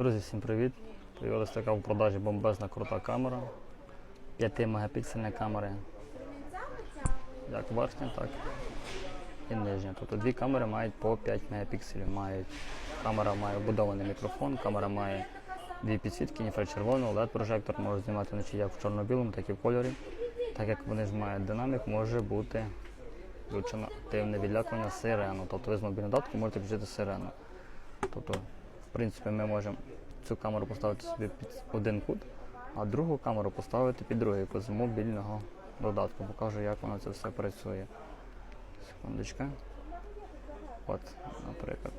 Друзі, всім привіт! Появилась така в продажі бомбезна крута камера. 5 мегапіксельна камера. Як верхня, так і нижня. Тобто дві камери мають по 5 мегапікселів. Мають, камера має вбудований мікрофон, камера має дві підсвітки, інфрачервону, LED прожектор може знімати вночі як в чорно-білому, так і в кольорі. Так як вони ж мають динамік, може бути включено активне відлякування сирену. Тобто ви з мобільного датку можете включити сирену. Тобто, в принципі, ми можемо цю камеру поставити собі під один кут, а другу камеру поставити під другий кут з мобільного додатку. Покажу, як воно це все працює. Секундочка. От, наприклад.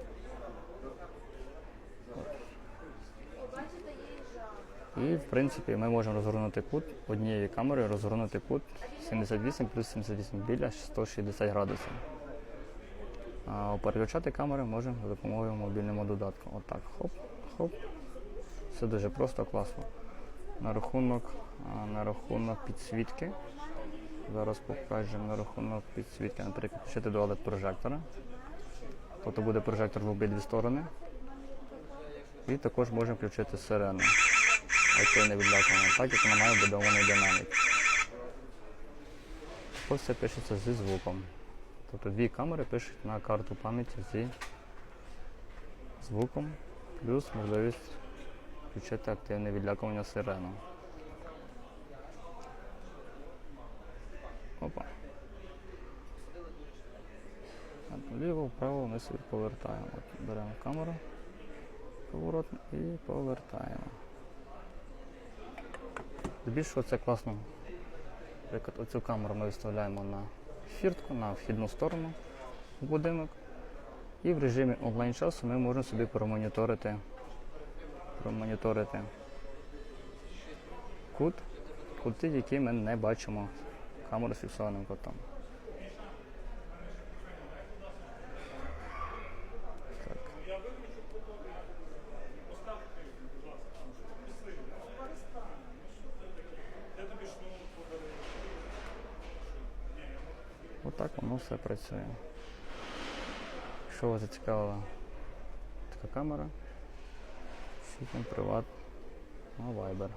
І в принципі ми можемо розгорнути кут однією камерою, розгорнути кут 78 плюс 78 біля 160 градусів. Переключати камери можемо за допомогою мобільного додатку. Отак, хоп, хоп. Все дуже просто, класно. На рахунок, на рахунок підсвітки. Зараз покажемо на рахунок підсвітки, наприклад, включити до LED прожектора. Тобто буде прожектор в обидві сторони. І також можемо включити сирену. Активне відлякування, так як вона має вбудований динамік. Ось це пишеться зі звуком. Тобто дві камери пишуть на карту пам'яті зі звуком, плюс можливість включити активне відлякування сирену. Опа. Вліво, вправо ми собі повертаємо. От, беремо камеру, поворот і повертаємо. Збільшого це класно. Наприклад, оцю камеру ми виставляємо на фіртку, на вхідну сторону в будинок. І в режимі онлайн часу ми можемо собі промоніторити, промоніторити кут, кути, які ми не бачимо камеру з фіксованим кутом. Отак воно все працює. Якщо вас зацікавила така камера, шукаємо приват на Viber.